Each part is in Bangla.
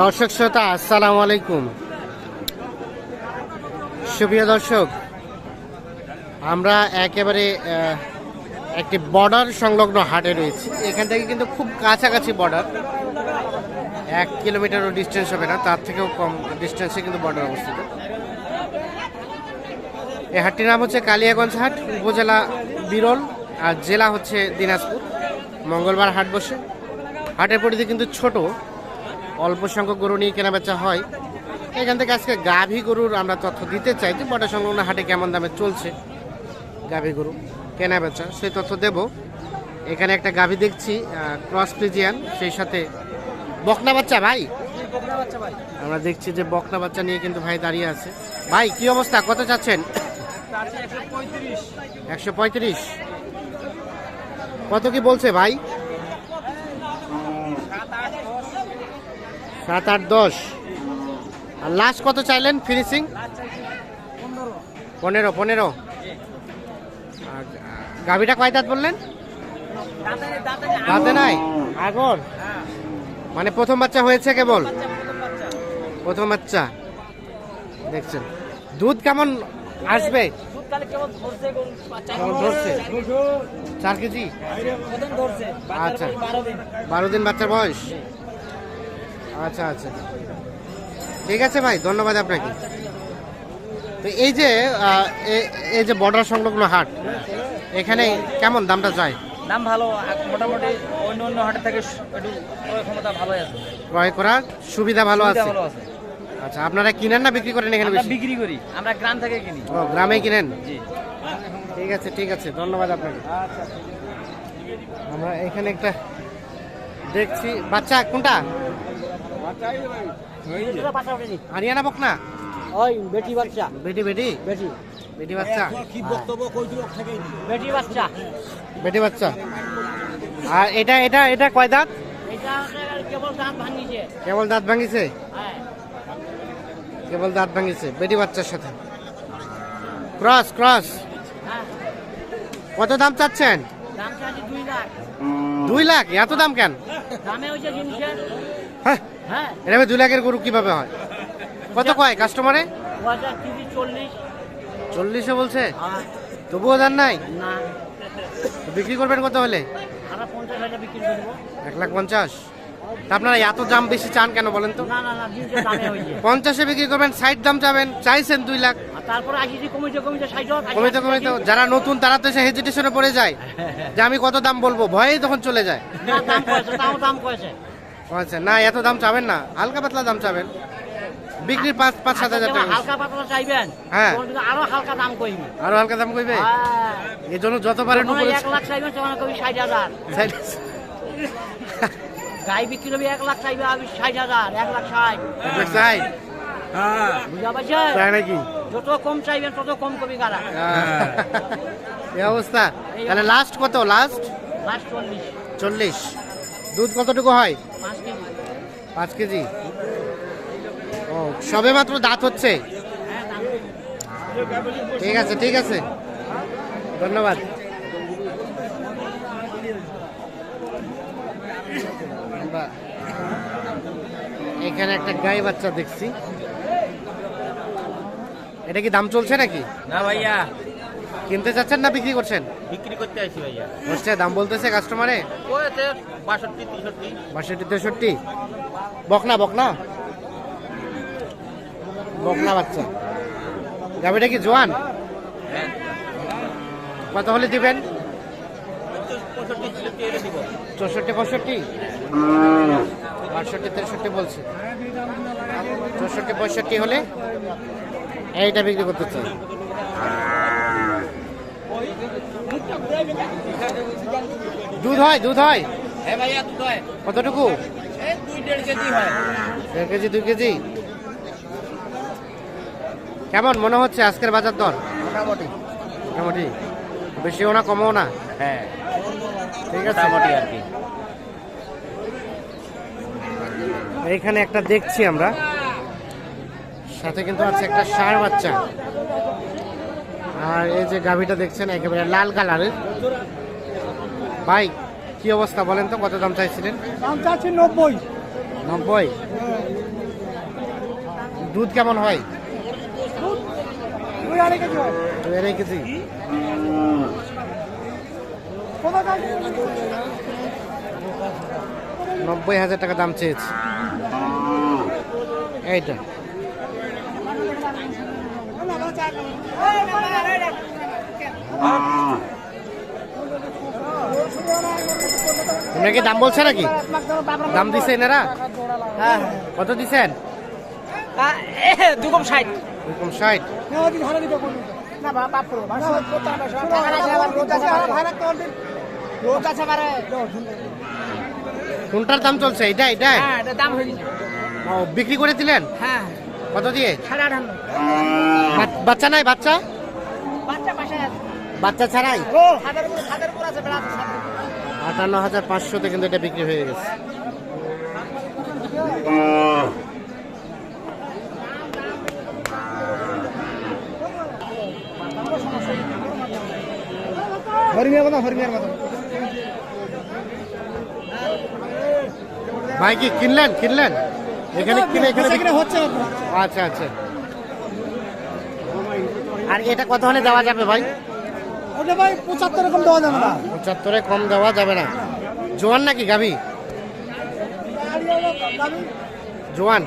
দর্শক শ্রোতা, আসসালামু আলাইকুম। সুপ্রিয় দর্শক, আমরা একেবারে একটি বর্ডার সংলগ্ন হাটে রয়েছি। এখান থেকে কিন্তু খুব কাছাকাছি বর্ডার। এক কিলোমিটারও ডিস্টেন্স হবে না, তার থেকেও কম ডিস্টেন্সে কিন্তু বর্ডার অবস্থিত। এই হাটটির নাম হচ্ছে কালিয়াগঞ্জ হাট, উপজেলা বিরল, আর জেলা হচ্ছে দিনাজপুর। মঙ্গলবার হাট বসে। হাটের পরিধি কিন্তু ছোট। অল্প সংখ্যক গরু নিয়ে কেনাবেচা হয়। এখান থেকে আজকে গাভী গরুর আমরা তথ্য দিতে চাই যে বটা সংলগ্ন হাটে কেমন দামে চলছে গাভী গরু কেনাবেচা। সেই তথ্য দেব। এখানে একটা গাভী দেখছি ক্রস ফ্রিজিয়ান সেই সাথে বকনা বাচ্চা ভাই? আমরা দেখছি যে বকনা বাচ্চা নিয়ে কিন্তু ভাই দাঁড়িয়ে আছে। ভাই কি অবস্থা? কত চাচ্ছেন? একশো পঁয়ত্রিশ। কত কি বলছে ভাই? সাত আট দশ। আর লাস্ট কত চাইলেন ফিনিশিং পনেরো পনেরো। আর গাভিটা কয় দাঁত বললেন? দাঁতে নাই? আগর মানে প্রথম বাচ্চা হয়েছে কেবল? প্রথম বাচ্চা। দেখছেন। দুধ কেমন আসবে? চার কেজি? আচ্ছা। বারো দিন বাচ্চার বয়স? আচ্ছা আচ্ছা। ঠিক আছে ভাই ধন্যবাদ আপনাকে। তো এই যে এই যে বর্ডার সংলগ্ন হাট এখানে কেমন দামটা যায় দাম ভালো মোটামুটি অন্য অন্য হাটের থেকে একটু ক্ষমতা ভালো আছে। ক্রয় করার সুবিধা ভালো আছে? আচ্ছা আপনারা কিনেন না বিক্রি করেন এখানে বিক্রি করি আমরা গ্রাম থেকে কিনি। ও গ্রামে কিনেন? জি। ঠিক আছে ঠিক আছে ধন্যবাদ আপনাকে। আমরা এখানে একটা দেখছি বাচ্চা কোনটা? হারিয়ানা ওই বেটি বাচ্চা। বেটি বেটি? বেটি। বেটি বাচ্চা? বেটি বাচ্চা। বেটি বাচ্চা। আর এটা এটা এটা কয় দাঁত? কেবল দাঁত ভাঙিছে। কেবল দাঁত ভাঙিছে? হ্যাঁ। কেবল দাঁত ভাঙিছে বেটি বাচ্চার সাথে। Cross cross. হ্যাঁ। কত দাম চাচ্ছেন? দুই লাখ। এত দাম কেন? দামে হ্যাঁ। হ্যাঁ। এভাবে দুই লাখের গরু কীভাবে হয়? কত কয় কাস্টমারে দু হাজার তিরিশ চল্লিশে। বলছে? আর তবুও দাম নাই? না। বিক্রি করবেন কত হলে? এক লাখ পঞ্চাশ। আপনারা এত দাম বেশি চান কেন বলেন তো? পঞ্চাশে বিক্রি করবেন ষাট দাম চাবেন চাইছেন দুই লাখ। ষাট কমিতে কমিতে যারা নতুন তারা তো এসে হেজিটেশনে পড়ে যায়। যে আমি কত দাম বলব? ভয়েই তখন চলে যায়। আচ্ছা না এত দাম চাবেন না। হালকা পাতলা দাম চাবেন। বিক্রির পাঁচ পাঁচ সাত হাজার টাকা। হালকা পাতলা চাইবেন? হ্যাঁ। আরও হালকা দাম কইবি। আরও হালকা দাম কইবে? হ্যাঁ। এই জন্য যত পারেন উপরে এক লাখ চাইবেন তখন কবি ষাট হাজার। গাই বিক্রি করবি এক লাখ চাইবে আমি ষাট হাজার এক লাখ ষাট। চাই বুঝা পারছেন তাই নাকি? যত কম চাইবেন তত কম কবি গাড়া। হ্যাঁ। এই অবস্থা। তাহলে লাস্ট কত? লাস্ট লাস্ট চল্লিশ। চল্লিশ। দুধ কতটুকু হয়? পাঁচ কেজি। ও সবে মাত্র দাঁত হচ্ছে? হ্যাঁ ঠিক আছে ঠিক আছে। ধন্যবাদ। এখানে একটা গাই বাচ্চা দেখছি। এটা কি দাম চলছে নাকি? না ভাইয়া। কিনতে চাচ্ছেন না বিক্রি করছেন? বিক্রি করতে আসি ভাইয়া। হচ্ছে দাম বলতেছে কাস্টমারে ওতে বাষট্টি তেষট্টি। বাষট্টি তেষট্টি? বকনা বকনা? বকনা বাচ্চা। গাভিটা কি জোয়ান? কত হলে দিবেন? চৌষট্টি পঁয়ষট্টি? বাষট্টি তেষট্টি বলছে। চৌষট্টি পঁয়ষট্টি হলে এইটা বিক্রি করতে চাই। দুধ হয় দুধ হয়? হ্যাঁ ভাইয়া দুধ হয়। কতটুকু? এই দেড় কেজি হয়। দেড় কেজি দুই কেজি? কেমন মনে হচ্ছে আজকের বাজার দর? মোটামুটি। মোটামুটি। বেশিও না কমও না? হ্যাঁ। ঠিক আছে। মোটামুটি আর কি। এইখানে একটা দেখছি আমরা। সাথে কিন্তু আছে একটা ষাঁড় বাচ্চা। আর এই যে গাভিটা দেখছেন একেবারে লাল কালারের। ভাই কি অবস্থা বলেন তো কত দাম চাইছিলেন? দাম চাচ্ছি নব্বই। নব্বই? দুধ কেমন হয়? দুই আড়াই কেজি নব্বই হাজার টাকা দাম চেয়েছে। এইটা। তোমরা কি দাম বলছে নাকি দাম দিছে এনারা হ্যাঁ কত দিছেন ষাট ষাট কোনটার দাম চলছে এটা এটা হ্যাঁ দাম হয়ে গেছে বিক্রি করে দিলেন হ্যাঁ কত দিয়ে সাড়ে আটান্ন বা- বাচ্চা নাই বাচ্চা? বাচ্চা পাশে আছে। বাচ্চা ছাড়াই। আটান্ন হাজার পাঁচশোতে কিন্তু এটা বিক্রি হয়ে গেছে। ভাই কি কিনলেন কিনলেন? এখানে কিনে এখানে হচ্ছে। আচ্ছা আচ্ছা। আর এটা কত হলে দেওয়া যাবে ভাই? ওটা ভাই পঁচাত্তর রকম দেওয়া যাবে না। পঁচাত্তরে কম দেওয়া যাবে না। জোয়ান নাকি গাভি? জোয়ান।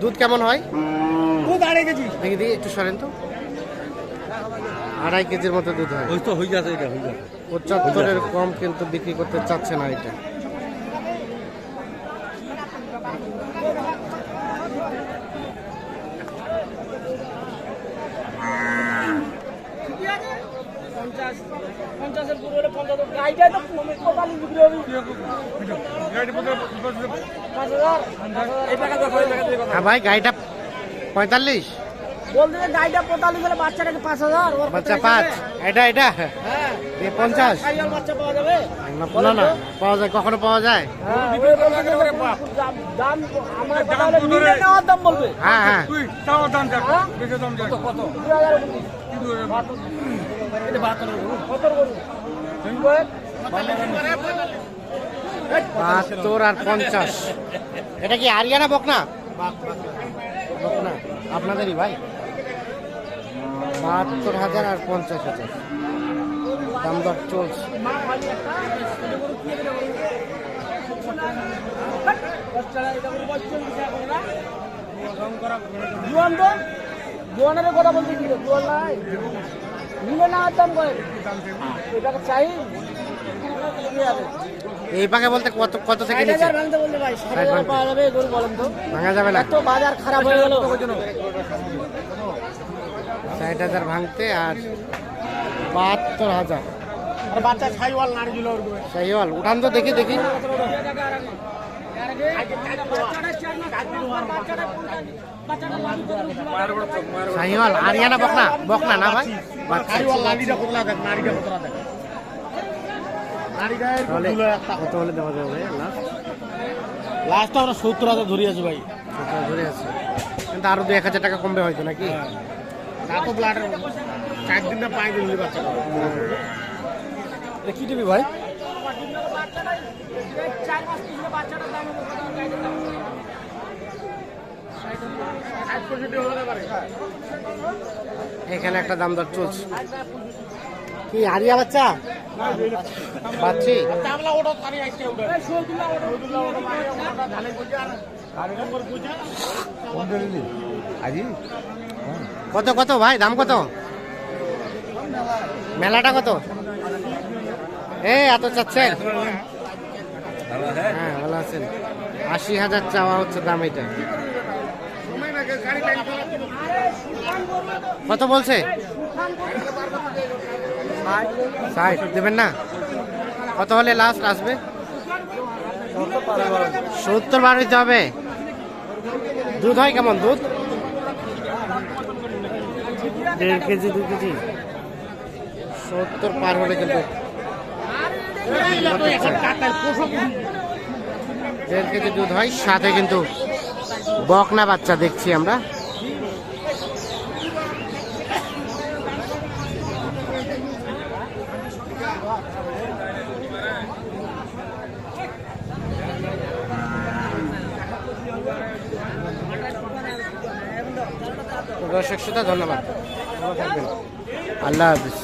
দুধ কেমন হয়? দুধ আড়াই কেজি। দেখি দিই একটু সরেন তো। আড়াই কেজির মতো দুধ হয়। ওই তো হয়ে যাচ্ছে এটা হয়ে যাচ্ছে পঁচাত্তরের কম কিন্তু বিক্রি করতে চাচ্ছে না এটা পঞ্চাশ পঞ্চাশের পুরো হলে পঞ্চাশ গাড়িটাই তো পঁয়তাল্লিশ বিক্রি হবে পাঁচ হাজার এই টাকা দেখো এই টাকা দেখো হ্যাঁ ভাই, গাড়িটা পঁয়তাল্লিশ। বলতে গাড়িটা পঁয়তাল্লিশ হলে বাচ্চাটাকে পাঁচ হাজার পাঁচ এটা হ্যাঁ পাওয়া যায়, কখনো পাওয়া যায়? হ্যাঁ হ্যাঁ। হ্যাঁ হ্যাঁ? বাহাত্তর আর পঞ্চাশ এটা কি আরিয়ানা বকনা বকনা আপনাদেরই ভাই বাহাত্তর হাজার আর পঞ্চাশ হাজার দাম দর চলছে? জোয়ান? জোয়ানের কথা বলতে কি জোয়ান নাই। নিলে না দাম করে এটাকে চাই এই পাকে বলতে কত কত থেকে। পাওয়া যাবে গরু বলেন তো। ভাঙা যাবে না। এত বাজার খারাপ হয়ে গেল। ষাট হাজার ভাঙতে আর বাহাত্তর হাজার। আর বাচ্চা ছাইওয়াল নাড়ি দিল শাহিওয়াল উঠান তো দেখি দেখি। শাহিওয়াল আরিয়ানা বকনা? বকনা না ভাই? বাচ্চা। নাড়িটা কতলা দেখ নাড়িটা কতলা দেখ কত হলে দেওয়া যাবে লাস্ট আমরা সত্তর হাজার ধরে আছি ভাই। কত ধরে আছে কিন্তু আরও দু এক হাজার টাকা কমবে হয়তো নাকি? তা তো ব্লাড চার দিন না পাঁচ দিন হলে বাচ্চাটা কি দিবি ভাই? এখানে একটা দাম দর চলছে। কি হারিয়া বাচ্চা? পাচ্ছি? মানে কত কত ভাই? দাম কত? মেলাটা কত? এ এত চাচ্ছেন? হ্যাঁ ভালো আছেন। আশি হাজার চাওয়া হচ্ছে দাম এটা। কত বলছে? ষাট। দেবেন না? কত হলে লাস্ট আসবে? সত্তর বার হইতে হবে। দুধ হয় কেমন? দুধ? দেড় কেজি দু কেজি। সত্তর পার হলে কিন্তু দেড় কেজি দুধ হয়, সাথে কিন্তু বকনা বাচ্চা দেখছি আমরা। দর্শক শ্রোতা, ধন্যবাদ। আল্লাহ হাফিজ।